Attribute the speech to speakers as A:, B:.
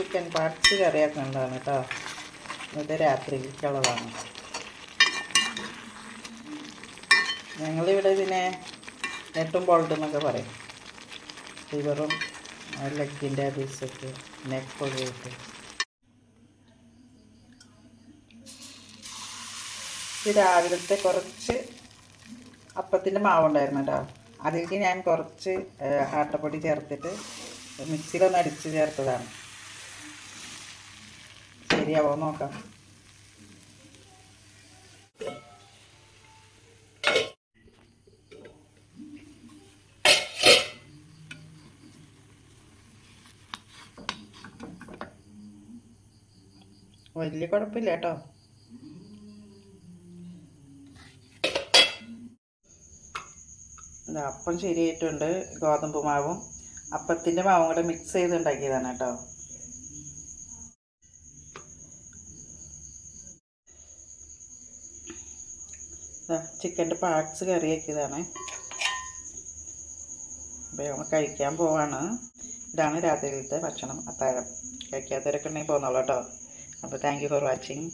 A: Chicken parts കറിയാക്കേണ്ടതാണ് കേട്ടോ. ഇന്നത്തെ രാത്രിക്കുള്ളതാണ് ഞങ്ങളിവിടെ ഇതിനെ നെട്ടും ബോൾട്ട് എന്നൊക്കെ പറയും. ലിവറും ലെഗിന്റെ പീസൊക്കെ നെക്കൊക്കെ ഇത് രാവിലത്തെ കുറച്ച് അപ്പത്തിന്റെ മാവുണ്ടായിരുന്നു കേട്ടോ. അതിലേക്ക് ഞാൻ കുറച്ച് ആട്ടപ്പൊടി ചേർത്തിട്ട് മിക്സിയിലൊന്ന് അടിച്ച് ചേർത്തതാണ്. ശരിയാവോ? നോക്കാം. വലിയ കുഴപ്പമില്ല കേട്ടോ. അപ്പം ശരിയായിട്ടുണ്ട് ഗോതമ്പ് മാവും. അപ്പത്തിന്റെ മാവും കൂടെ മിക്സ് ചെയ്ത് ഉണ്ടാക്കിയതാണ് കേട്ടോ. ചിക്കന്റെ പാർട്സ് കറിയാക്കിയതാണ്. അപ്പോൾ നമ്മൾ കഴിക്കാൻ പോവാണ്. ഇതാണ് രാത്രിയിലത്തെ ഭക്ഷണം. അത്താഴം കഴിക്കാത്തവരൊക്കെ ഉണ്ടെങ്കിൽ പോന്നോളൂ കേട്ടോ. അപ്പോൾ താങ്ക് യു ഫോർ വാച്ചിങ്